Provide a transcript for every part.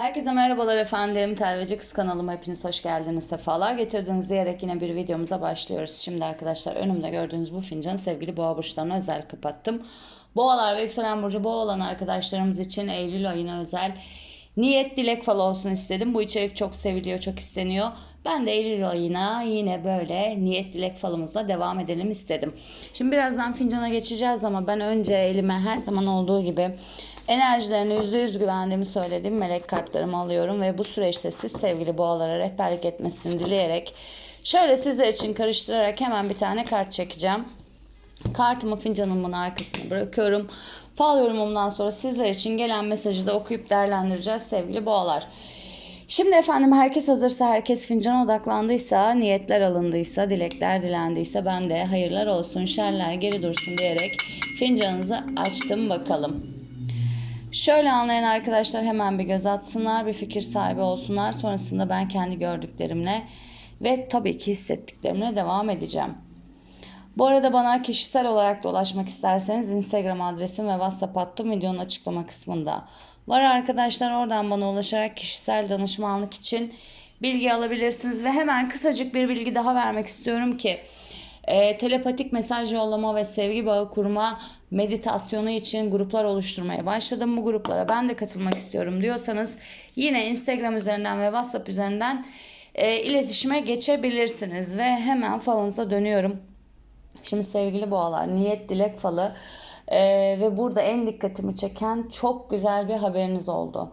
Herkese merhabalar efendim. Telveci Kız kanalıma hepiniz hoş geldiniz. Sefalar getirdiniz diyerek yine bir videomuza başlıyoruz. Şimdi arkadaşlar önümde gördüğünüz bu fincanı sevgili boğa burçlarına özel kapattım. Boğalar ve yükselen burcu boğa olan arkadaşlarımız için Eylül ayına özel niyet dilek falı olsun istedim. Bu içerik çok seviliyor, çok isteniyor. Ben de Eylül ayına yine böyle niyet dilek falımızla devam edelim istedim. Şimdi birazdan fincana geçeceğiz ama ben önce elime her zaman olduğu gibi enerjilerine %100 güvendiğimi söylediğim melek kartlarımı alıyorum ve bu süreçte siz sevgili boğalara rehberlik etmesini dileyerek şöyle sizler için karıştırarak hemen bir tane kart çekeceğim. Kartımı fincanımın arkasına bırakıyorum. Fal yorumumdan sonra sizler için gelen mesajı da okuyup değerlendireceğiz sevgili boğalar. Şimdi efendim herkes hazırsa, herkes fincana odaklandıysa, niyetler alındıysa, dilekler dilendiyse ben de hayırlar olsun, şerler geri dursun diyerek fincanınızı açtım bakalım. Şöyle anlayan arkadaşlar hemen bir göz atsınlar, bir fikir sahibi olsunlar. Sonrasında ben kendi gördüklerimle ve tabii ki hissettiklerimle devam edeceğim. Bu arada bana kişisel olarak da ulaşmak isterseniz Instagram adresim ve WhatsApp hattım videonun açıklama kısmında. Var arkadaşlar oradan bana ulaşarak kişisel danışmanlık için bilgi alabilirsiniz. Ve hemen kısacık bir bilgi daha vermek istiyorum ki e, telepatik mesaj yollama ve sevgi bağı kurma meditasyonu için gruplar oluşturmaya başladım. Bu gruplara ben de katılmak istiyorum diyorsanız yine Instagram üzerinden ve WhatsApp üzerinden e, iletişime geçebilirsiniz. Ve hemen falınıza dönüyorum. Şimdi sevgili boğalar niyet dilek falı ee, ve burada en dikkatimi çeken çok güzel bir haberiniz oldu.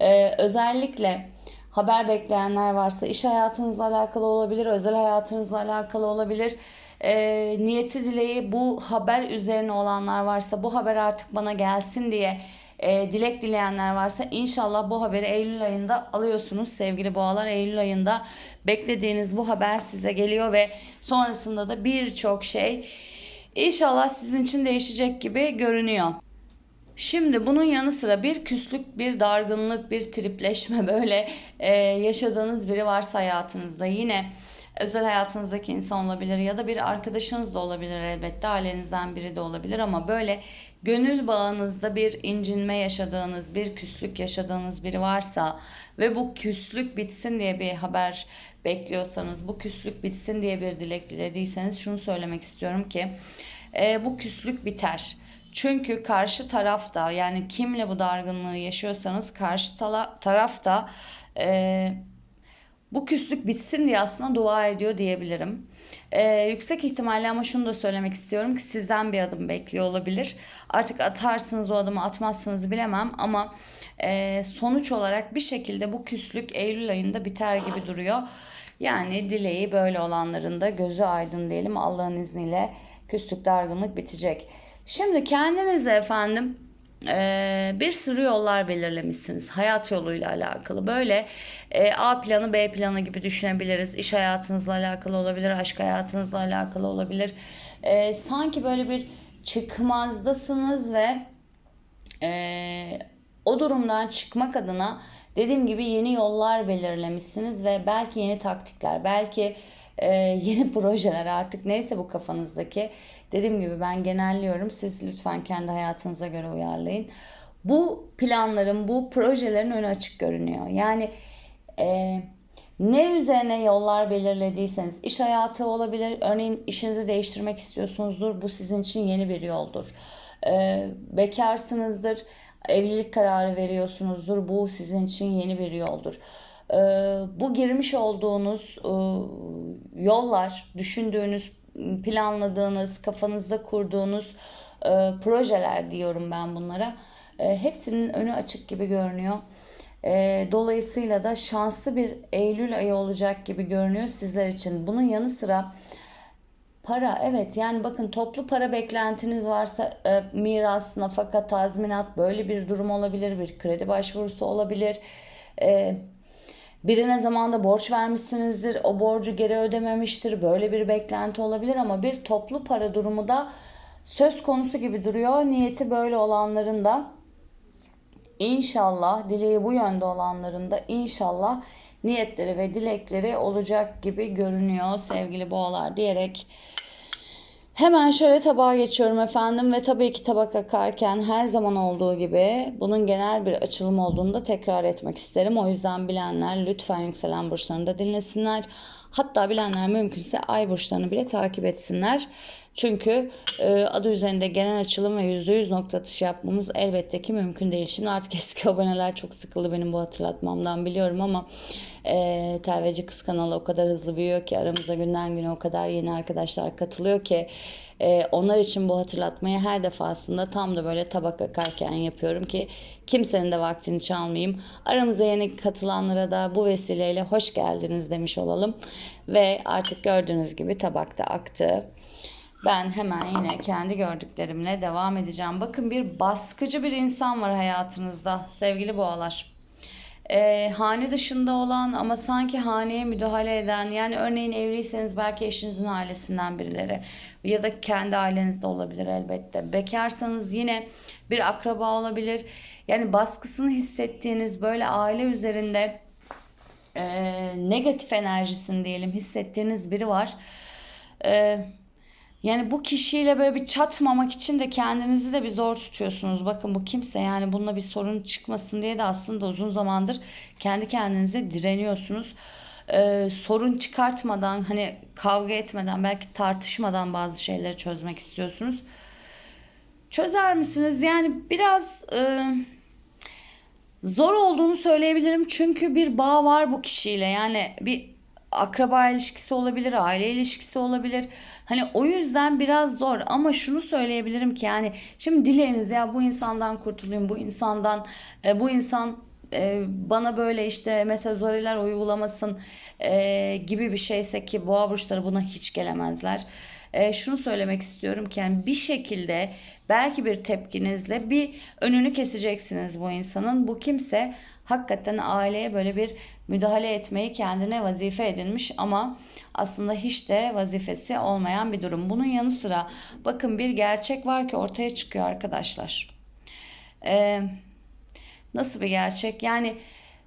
Ee, özellikle haber bekleyenler varsa iş hayatınızla alakalı olabilir, özel hayatınızla alakalı olabilir. Ee, niyeti dileği bu haber üzerine olanlar varsa bu haber artık bana gelsin diye e, dilek dileyenler varsa inşallah bu haberi Eylül ayında alıyorsunuz sevgili boğalar. Eylül ayında beklediğiniz bu haber size geliyor ve sonrasında da birçok şey İnşallah sizin için değişecek gibi görünüyor. Şimdi bunun yanı sıra bir küslük, bir dargınlık, bir tripleşme böyle e, yaşadığınız biri varsa hayatınızda yine özel hayatınızdaki insan olabilir ya da bir arkadaşınız da olabilir elbette ailenizden biri de olabilir ama böyle gönül bağınızda bir incinme yaşadığınız, bir küslük yaşadığınız biri varsa ve bu küslük bitsin diye bir haber bekliyorsanız, bu küslük bitsin diye bir dilek dilediyseniz şunu söylemek istiyorum ki e, bu küslük biter. Çünkü karşı tarafta yani kimle bu dargınlığı yaşıyorsanız karşı tarafta e, bu küslük bitsin diye aslında dua ediyor diyebilirim. Ee, yüksek ihtimalle ama şunu da söylemek istiyorum ki sizden bir adım bekliyor olabilir. Artık atarsınız o adımı atmazsınız bilemem ama e, sonuç olarak bir şekilde bu küslük Eylül ayında biter gibi duruyor. Yani dileği böyle olanların da gözü aydın diyelim Allah'ın izniyle küslük dargınlık bitecek. Şimdi kendinize efendim e, bir sürü yollar belirlemişsiniz hayat yoluyla alakalı. Böyle e, A planı B planı gibi düşünebiliriz. İş hayatınızla alakalı olabilir, aşk hayatınızla alakalı olabilir. E, sanki böyle bir çıkmazdasınız ve o durumdan çıkmak adına dediğim gibi yeni yollar belirlemişsiniz ve belki yeni taktikler, belki yeni projeler artık neyse bu kafanızdaki Dediğim gibi ben genelliyorum. Siz lütfen kendi hayatınıza göre uyarlayın. Bu planların, bu projelerin önü açık görünüyor. Yani e, ne üzerine yollar belirlediyseniz iş hayatı olabilir. Örneğin işinizi değiştirmek istiyorsunuzdur. Bu sizin için yeni bir yoldur. E, bekarsınızdır. Evlilik kararı veriyorsunuzdur. Bu sizin için yeni bir yoldur. E, bu girmiş olduğunuz e, yollar, düşündüğünüz planladığınız, kafanızda kurduğunuz e, projeler diyorum ben bunlara. E, hepsinin önü açık gibi görünüyor. E, dolayısıyla da şanslı bir Eylül ayı olacak gibi görünüyor sizler için. Bunun yanı sıra para evet yani bakın toplu para beklentiniz varsa e, miras, nafaka, tazminat böyle bir durum olabilir. Bir kredi başvurusu olabilir. E, Birine zamanda borç vermişsinizdir, o borcu geri ödememiştir. Böyle bir beklenti olabilir ama bir toplu para durumu da söz konusu gibi duruyor. Niyeti böyle olanların da inşallah dileği bu yönde olanların da inşallah niyetleri ve dilekleri olacak gibi görünüyor sevgili boğalar diyerek Hemen şöyle tabağa geçiyorum efendim ve tabii ki tabak akarken her zaman olduğu gibi bunun genel bir açılım olduğunu da tekrar etmek isterim. O yüzden bilenler lütfen yükselen burçlarını da dinlesinler. Hatta bilenler mümkünse ay burçlarını bile takip etsinler. Çünkü e, adı üzerinde genel açılım ve %100 nokta atışı yapmamız elbette ki mümkün değil. Şimdi artık eski aboneler çok sıkıldı benim bu hatırlatmamdan biliyorum ama e, Telveci Kız kanalı o kadar hızlı büyüyor ki aramıza günden güne o kadar yeni arkadaşlar katılıyor ki e, onlar için bu hatırlatmayı her defasında tam da böyle tabak akarken yapıyorum ki kimsenin de vaktini çalmayayım. Aramıza yeni katılanlara da bu vesileyle hoş geldiniz demiş olalım. Ve artık gördüğünüz gibi tabakta aktı. Ben hemen yine kendi gördüklerimle devam edeceğim. Bakın bir baskıcı bir insan var hayatınızda sevgili boğalar. Ee, hane dışında olan ama sanki haneye müdahale eden yani örneğin evliyseniz belki eşinizin ailesinden birileri ya da kendi ailenizde olabilir elbette. Bekarsanız yine bir akraba olabilir. Yani baskısını hissettiğiniz böyle aile üzerinde e, negatif enerjisini diyelim hissettiğiniz biri var. Eee yani bu kişiyle böyle bir çatmamak için de kendinizi de bir zor tutuyorsunuz. Bakın bu kimse yani bununla bir sorun çıkmasın diye de aslında uzun zamandır kendi kendinize direniyorsunuz. Ee, sorun çıkartmadan hani kavga etmeden belki tartışmadan bazı şeyleri çözmek istiyorsunuz. Çözer misiniz? Yani biraz e, zor olduğunu söyleyebilirim. Çünkü bir bağ var bu kişiyle. Yani bir akraba ilişkisi olabilir, aile ilişkisi olabilir. Hani o yüzden biraz zor ama şunu söyleyebilirim ki yani şimdi dileğiniz ya bu insandan kurtulayım, bu insandan e, bu insan e, bana böyle işte metazoriler uygulamasın e, gibi bir şeyse ki boğa burçları buna hiç gelemezler. Şunu söylemek istiyorum ki yani bir şekilde belki bir tepkinizle bir önünü keseceksiniz bu insanın. Bu kimse hakikaten aileye böyle bir müdahale etmeyi kendine vazife edinmiş ama aslında hiç de vazifesi olmayan bir durum. Bunun yanı sıra bakın bir gerçek var ki ortaya çıkıyor arkadaşlar. Ee, nasıl bir gerçek? Yani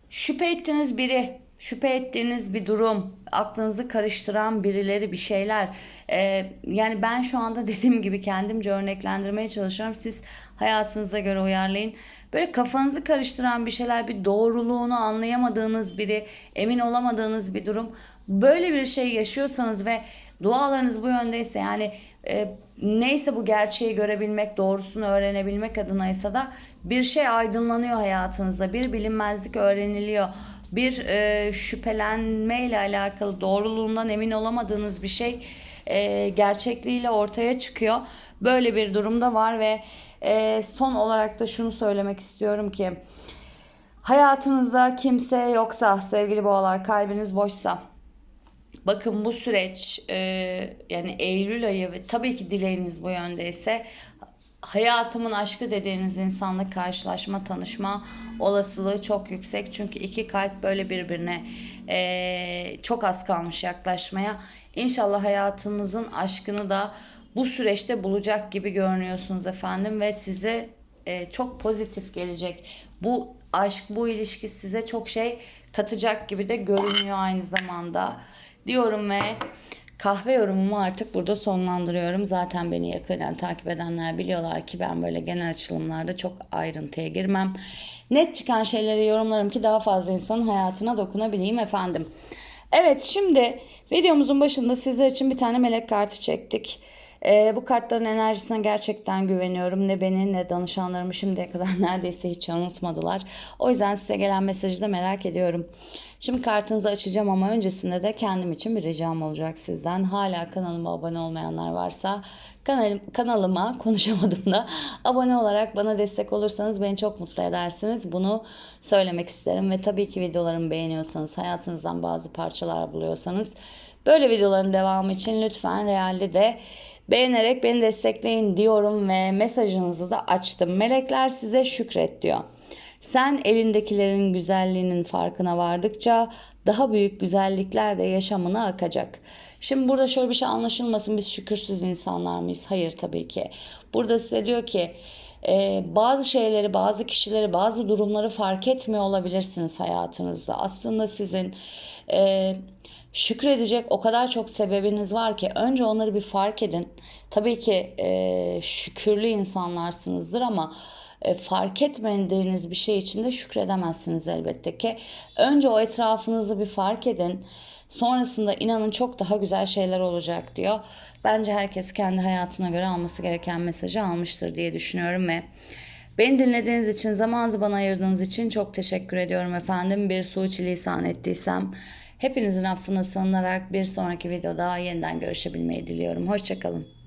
şüphe ettiğiniz biri, şüphe ettiğiniz bir durum, aklınızı karıştıran birileri, bir şeyler. Ee, yani ben şu anda dediğim gibi kendimce örneklendirmeye çalışıyorum. Siz hayatınıza göre uyarlayın. Böyle kafanızı karıştıran bir şeyler, bir doğruluğunu anlayamadığınız biri, emin olamadığınız bir durum. Böyle bir şey yaşıyorsanız ve dualarınız bu yöndeyse yani e, neyse bu gerçeği görebilmek, doğrusunu öğrenebilmek adınaysa da bir şey aydınlanıyor hayatınızda. Bir bilinmezlik öğreniliyor. Bir e, şüphelenme ile alakalı doğruluğundan emin olamadığınız bir şey e, gerçekliğiyle ortaya çıkıyor. Böyle bir durumda var ve e, son olarak da şunu söylemek istiyorum ki hayatınızda kimse yoksa sevgili boğalar kalbiniz boşsa bakın bu süreç e, yani Eylül ayı ve tabii ki dileğiniz bu yöndeyse hayatımın aşkı dediğiniz insanla karşılaşma, tanışma olasılığı çok yüksek. Çünkü iki kalp böyle birbirine e, çok az kalmış yaklaşmaya. İnşallah hayatınızın aşkını da bu süreçte bulacak gibi görünüyorsunuz efendim ve size e, çok pozitif gelecek. Bu aşk, bu ilişki size çok şey katacak gibi de görünüyor aynı zamanda diyorum ve kahve yorumumu artık burada sonlandırıyorum. Zaten beni yakından takip edenler biliyorlar ki ben böyle genel açılımlarda çok ayrıntıya girmem. Net çıkan şeyleri yorumlarım ki daha fazla insanın hayatına dokunabileyim efendim. Evet şimdi videomuzun başında sizler için bir tane melek kartı çektik. E, bu kartların enerjisine gerçekten güveniyorum. Ne beni ne danışanlarımı şimdiye kadar neredeyse hiç yanıltmadılar. O yüzden size gelen mesajı da merak ediyorum. Şimdi kartınızı açacağım ama öncesinde de kendim için bir ricam olacak sizden. Hala kanalıma abone olmayanlar varsa kanalım, kanalıma konuşamadım da abone olarak bana destek olursanız beni çok mutlu edersiniz. Bunu söylemek isterim ve tabii ki videolarımı beğeniyorsanız, hayatınızdan bazı parçalar buluyorsanız böyle videoların devamı için lütfen realde de Beğenerek beni destekleyin diyorum ve mesajınızı da açtım. Melekler size şükret diyor. Sen elindekilerin güzelliğinin farkına vardıkça daha büyük güzellikler de yaşamına akacak. Şimdi burada şöyle bir şey anlaşılmasın biz şükürsüz insanlar mıyız? Hayır tabii ki. Burada size diyor ki e, bazı şeyleri, bazı kişileri, bazı durumları fark etmiyor olabilirsiniz hayatınızda. Aslında sizin Ee, şükredecek o kadar çok sebebiniz var ki önce onları bir fark edin. Tabii ki e, şükürlü insanlarsınızdır ama e, fark etmediğiniz bir şey için de şükredemezsiniz elbette ki. Önce o etrafınızı bir fark edin. Sonrasında inanın çok daha güzel şeyler olacak diyor. Bence herkes kendi hayatına göre alması gereken mesajı almıştır diye düşünüyorum ve Beni dinlediğiniz için, zamanınızı bana ayırdığınız için çok teşekkür ediyorum efendim. Bir suçilisan ettiysem hepinizin affına sığınarak bir sonraki videoda yeniden görüşebilmeyi diliyorum. Hoşçakalın.